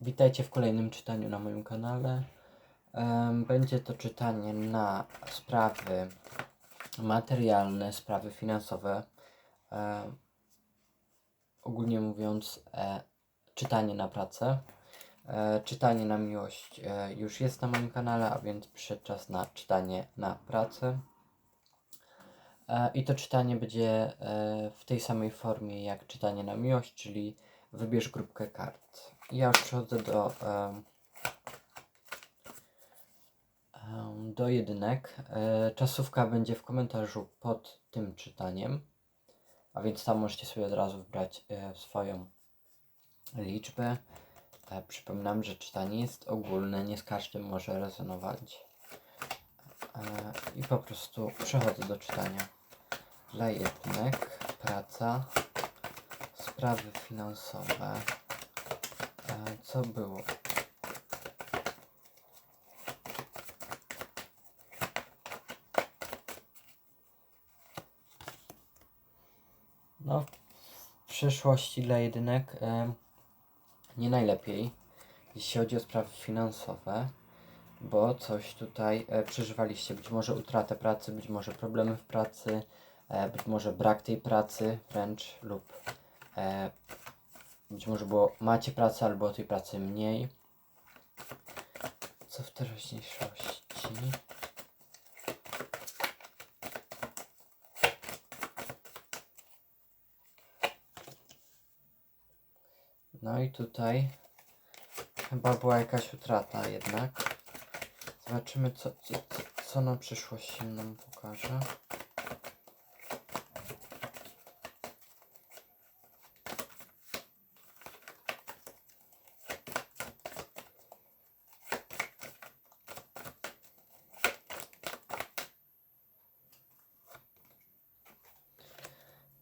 Witajcie w kolejnym czytaniu na moim kanale. Będzie to czytanie na sprawy materialne, sprawy finansowe. Ogólnie mówiąc, e, czytanie na pracę. E, Czytanie na miłość e, już jest na moim kanale, a więc przyszedł czas na czytanie na pracę. I to czytanie będzie w tej samej formie jak czytanie na miłość, czyli wybierz grupkę kart. Ja już przechodzę do, em, em, do jedynek. E, Czasówka będzie w komentarzu pod tym czytaniem, a więc tam możecie sobie od razu wybrać e, swoją liczbę. E, Przypominam, że czytanie jest ogólne, nie z każdym może rezonować. E, I po prostu przechodzę do czytania. Dla jednek praca, sprawy finansowe. E, Co było? No, w przyszłości dla jedynek e, nie najlepiej, jeśli chodzi o sprawy finansowe, bo coś tutaj e, przeżywaliście. Być może utratę pracy, być może problemy w pracy, być może brak tej pracy wręcz lub być może było macie pracę albo tej pracy mniej. Co w teraźniejszości? No i tutaj chyba była jakaś utrata jednak. Zobaczymy co, co, co, na przyszłość nam pokaże.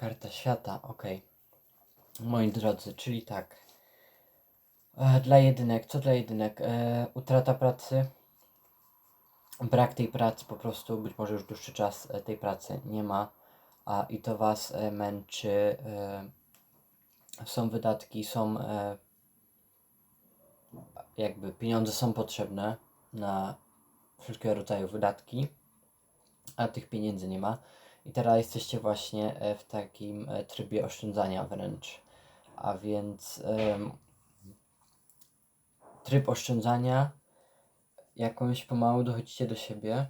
Karta świata, ok. Moi drodzy, czyli tak. E, dla jedynek, co dla jedynek? E, utrata pracy, brak tej pracy po prostu, być może już dłuższy czas e, tej pracy nie ma, a i to Was e, męczy. E, są wydatki, są e, jakby pieniądze są potrzebne na wszelkiego rodzaju wydatki, a tych pieniędzy nie ma. I teraz jesteście właśnie e, w takim e, trybie oszczędzania wręcz. A więc em, tryb oszczędzania, jakąś pomału dochodzicie do siebie.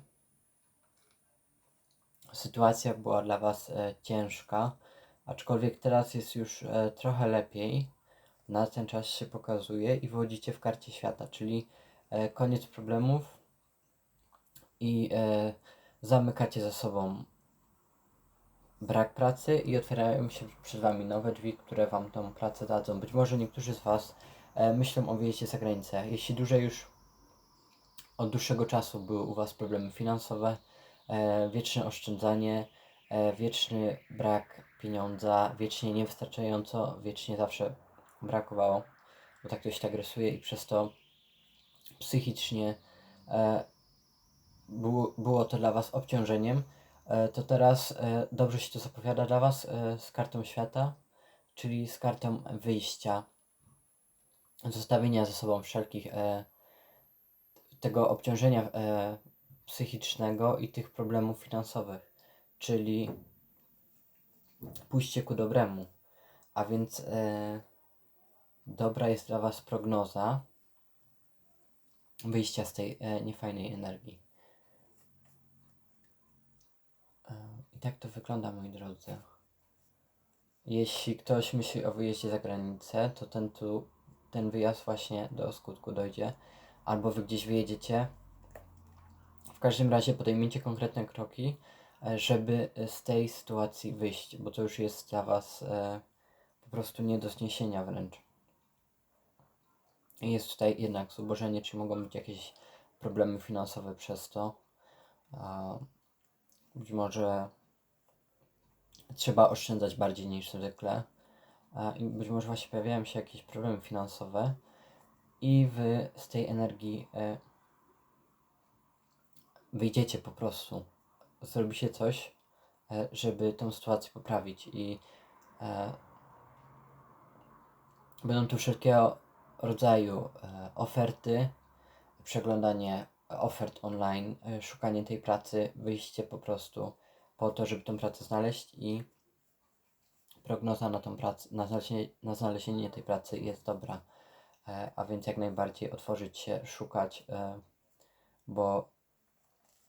Sytuacja była dla Was e, ciężka, aczkolwiek teraz jest już e, trochę lepiej. Na ten czas się pokazuje i wchodzicie w karcie świata, czyli e, koniec problemów i e, zamykacie za sobą brak pracy i otwierają się przed Wami nowe drzwi, które Wam tą pracę dadzą. Być może niektórzy z Was e, myślą o wyjeździe za granicę. Jeśli dłużej już od dłuższego czasu były u Was problemy finansowe, e, wieczne oszczędzanie, e, wieczny brak pieniądza, wiecznie niewystarczająco, wiecznie zawsze brakowało, bo tak to się tak rysuje i przez to psychicznie e, było, było to dla Was obciążeniem, to teraz e, dobrze się to zapowiada dla Was e, z kartą świata, czyli z kartą wyjścia, zostawienia ze sobą wszelkich e, tego obciążenia e, psychicznego i tych problemów finansowych, czyli pójście ku dobremu. A więc e, dobra jest dla Was prognoza wyjścia z tej e, niefajnej energii. E, I tak to wygląda, moi drodzy. Jeśli ktoś myśli o wyjeździe za granicę, to ten tu, ten wyjazd właśnie do skutku dojdzie. Albo wy gdzieś wyjedziecie. W każdym razie podejmijcie konkretne kroki, e, żeby z tej sytuacji wyjść, bo to już jest dla was e, po prostu nie do zniesienia wręcz. Jest tutaj jednak zubożenie, czy mogą być jakieś problemy finansowe przez to. A, Być może trzeba oszczędzać bardziej niż zwykle. I być może właśnie pojawiają się jakieś problemy finansowe i wy z tej energii e, wyjdziecie po prostu. Zrobicie coś, e, żeby tą sytuację poprawić i e, będą tu wszelkiego rodzaju oferty, przeglądanie ofert online, szukanie tej pracy, wyjście po prostu po to, żeby tą pracę znaleźć i prognoza na tą pracę, na znalezienie, na znalezienie tej pracy jest dobra. E, a więc jak najbardziej otworzyć się, szukać, e, bo,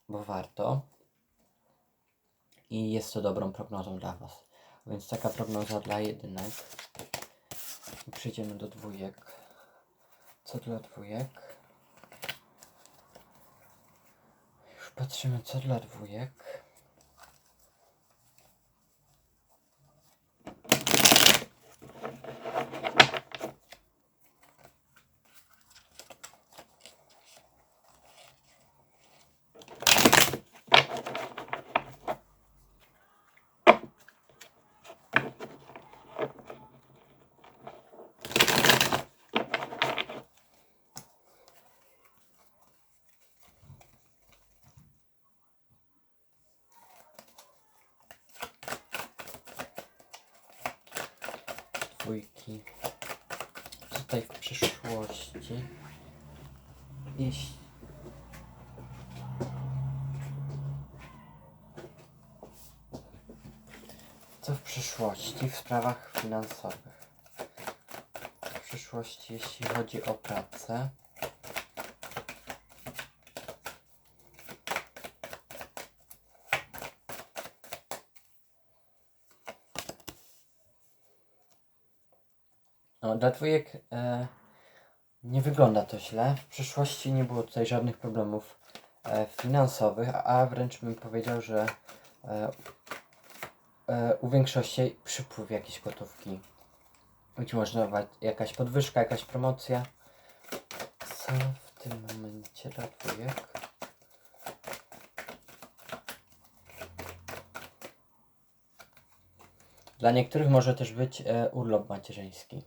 bo warto. I jest to dobrą prognozą dla Was. A więc taka prognoza dla jedynek. Przejdziemy do dwójek. Co dla dwójek? Już patrzymy, co dla dwójek. Dwójki tutaj w przyszłości. Jeśli co w przyszłości w sprawach finansowych? W przyszłości jeśli chodzi o pracę No, dla e, nie wygląda to źle. W przyszłości nie było tutaj żadnych problemów e, finansowych, a wręcz bym powiedział, że e, e, u większości przypływ jakiejś gotówki. Być może jakaś podwyżka, jakaś promocja. Co w tym momencie dla? Dla niektórych może też być e, urlop macierzyński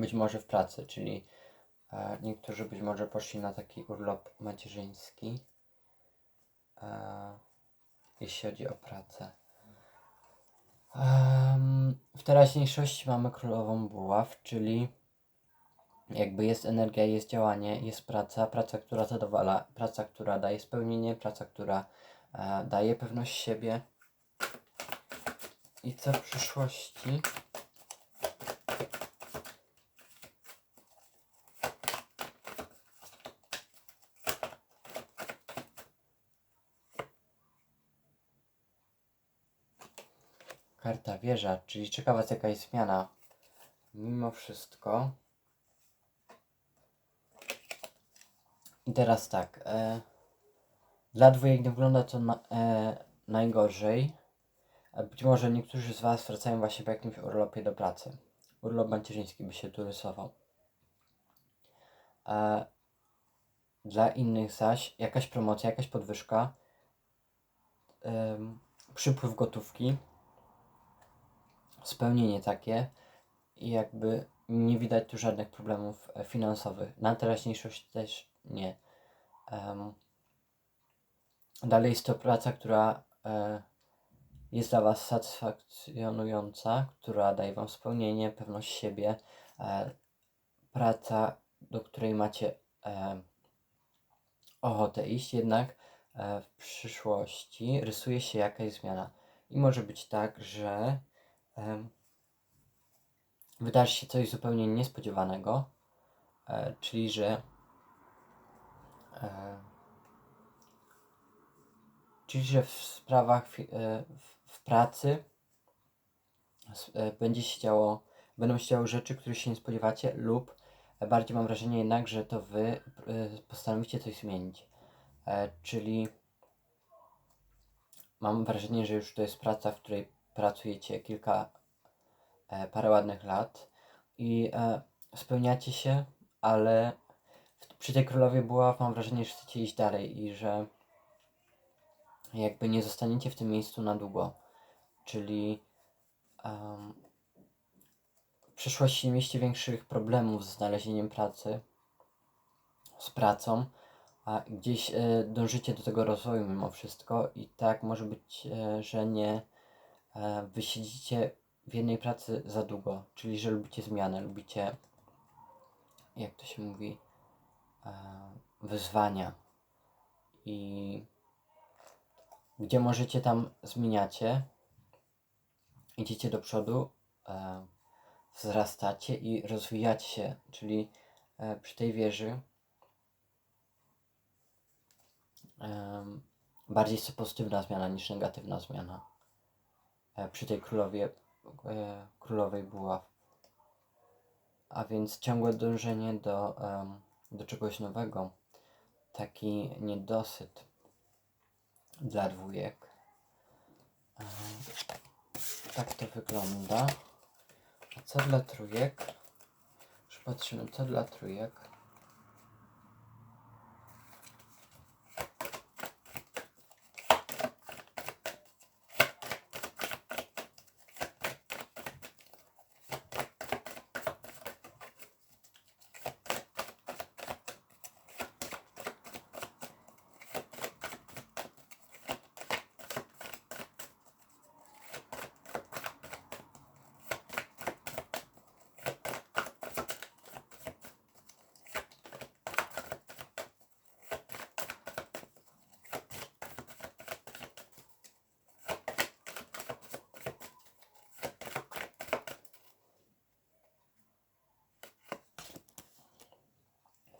być może w pracy, czyli e, niektórzy być może poszli na taki urlop macierzyński, e, jeśli chodzi o pracę. W teraźniejszości mamy królową buław, czyli jakby jest energia, jest działanie, jest praca, praca, która zadowala, praca, która daje spełnienie, praca, która e, daje pewność siebie. I co w przyszłości? Karta wieża, czyli czeka Was jakaś zmiana. Mimo wszystko. I teraz tak. E, dla dwójek nie wygląda to na, e, najgorzej. Być może niektórzy z Was wracają właśnie po jakimś urlopie do pracy. Urlop macierzyński by się tu rysował. E, dla innych zaś jakaś promocja, jakaś podwyżka, e, przypływ gotówki spełnienie takie i jakby nie widać tu żadnych problemów e, finansowych. Na teraźniejszość też nie. Um, dalej jest to praca, która e, jest dla Was satysfakcjonująca, która daje Wam spełnienie, pewność siebie. E, praca, do której macie e, ochotę iść, jednak e, w przyszłości rysuje się jakaś zmiana. I może być tak, że wydarzy się coś zupełnie niespodziewanego, e, czyli że e, czyli że w sprawach e, w pracy będzie się działo, będą się działy rzeczy, których się nie spodziewacie lub bardziej mam wrażenie jednak, że to wy postanowicie coś zmienić. Czyli mam wrażenie, że już to jest praca, w której pracujecie kilka, e, parę ładnych lat i e, spełniacie się, ale przy tej królowej była mam wrażenie, że chcecie iść dalej i że jakby nie zostaniecie w tym miejscu na długo. Czyli um, w przyszłości nie mieliście większych problemów z znalezieniem pracy, z pracą, a gdzieś e, dążycie do tego rozwoju mimo wszystko i tak może być, e, że nie wy siedzicie w jednej pracy za długo, czyli że lubicie zmianę, lubicie jak to się mówi, e, wyzwania i gdzie możecie tam zmieniacie, idziecie do przodu, e, wzrastacie i rozwijacie się, czyli e, przy tej wieży bardziej jest to pozytywna zmiana niż negatywna zmiana. E, przy tej królowie, e, królowej buław. A więc ciągłe dążenie do, do czegoś nowego. Taki niedosyt dla dwójek. Em, tak to wygląda. A co dla trójek? Już patrzymy, co dla trójek.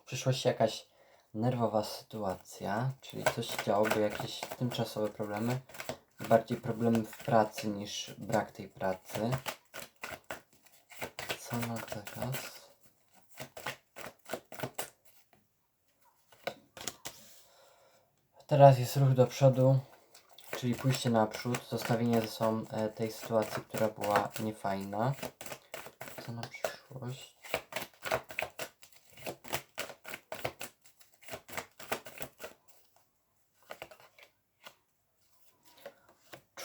Przyszłości jakaś nerwowa sytuacja, czyli coś się jakieś tymczasowe problemy, bardziej problemy w pracy niż brak tej pracy. Co na teraz? Teraz jest ruch do przodu, czyli pójście naprzód, zostawienie ze sobą e, tej sytuacji, która była niefajna. Co na przyszłość?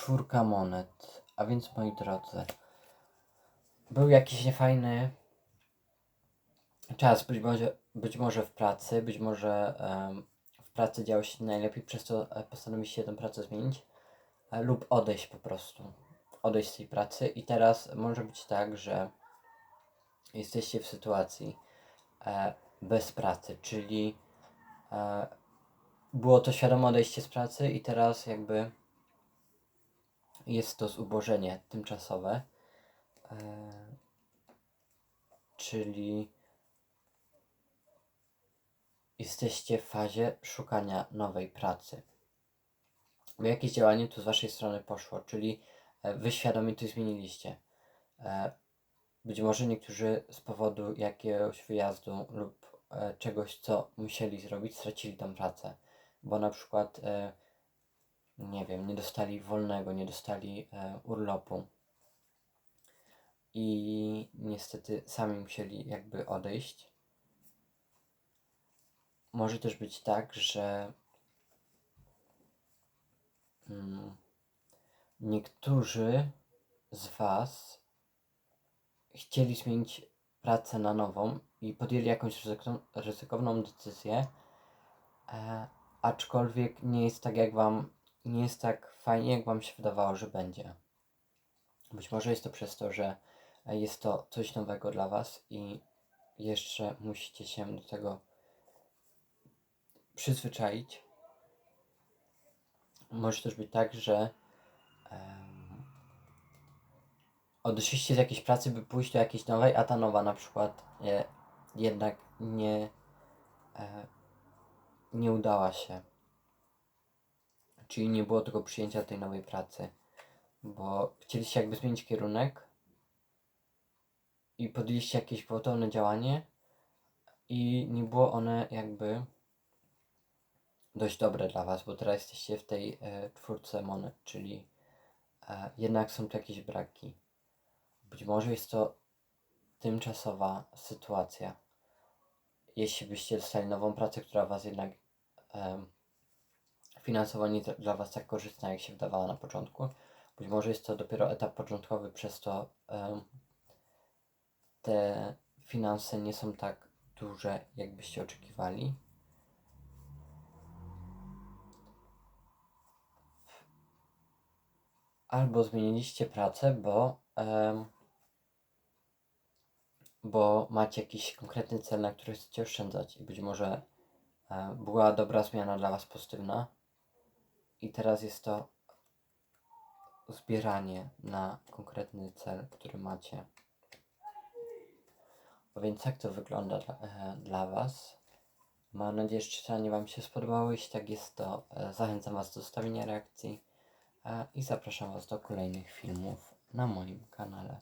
Czwórka monet. A więc moi drodzy, był jakiś niefajny czas, być może, być może w pracy, być może em, w pracy działo się najlepiej, przez to e, postanowiliście tę pracę zmienić e, lub odejść po prostu. Odejść z tej pracy i teraz może być tak, że jesteście w sytuacji e, bez pracy, czyli było to świadome odejście z pracy i teraz jakby jest to zubożenie tymczasowe, e, czyli jesteście w fazie szukania nowej pracy. Bo jakieś działanie tu z Waszej strony poszło, czyli e, Wy świadomie to zmieniliście. E, Być może niektórzy z powodu jakiegoś wyjazdu lub czegoś, co musieli zrobić, stracili tą pracę. Bo na przykład nie wiem, nie dostali wolnego, nie dostali e, urlopu. I niestety sami musieli jakby odejść. Może też być tak, że mm, niektórzy z Was chcieli zmienić pracę na nową i podjęli jakąś ryzyko- ryzykowną decyzję, e, aczkolwiek nie jest tak, jak Wam nie jest tak fajnie, jak Wam się wydawało, że będzie. Być może jest to przez to, że jest to coś nowego dla Was i jeszcze musicie się do tego przyzwyczaić. Może też być tak, że um, odeszliście z jakiejś pracy, by pójść do jakiejś nowej, a ta nowa na przykład e, jednak nie, e, nie udała się. Czyli nie było tego przyjęcia tej nowej pracy, bo chcieliście jakby zmienić kierunek i podjęliście jakieś gwałtowne działanie i nie było one jakby dość dobre dla Was, bo teraz jesteście w tej e, czwórce monet, czyli e, jednak są tu jakieś braki. Być może jest to tymczasowa sytuacja. Jeśli byście dostali nową pracę, która Was jednak em, finansowo nie dla- Was tak korzystna, jak się wydawała na początku. Być może jest to dopiero etap początkowy, przez to em, te finanse nie są tak duże, jakbyście oczekiwali. Albo zmieniliście pracę, bo em, bo macie jakiś konkretny cel, na który chcecie oszczędzać i być może e, była dobra zmiana dla Was pozytywna i teraz jest to zbieranie na konkretny cel, który macie. A więc jak to wygląda dla, e, dla Was? Mam nadzieję, że czytanie Wam się spodobało. Jeśli tak jest, to e, zachęcam Was do zostawienia reakcji e, i zapraszam Was do kolejnych filmów na moim kanale.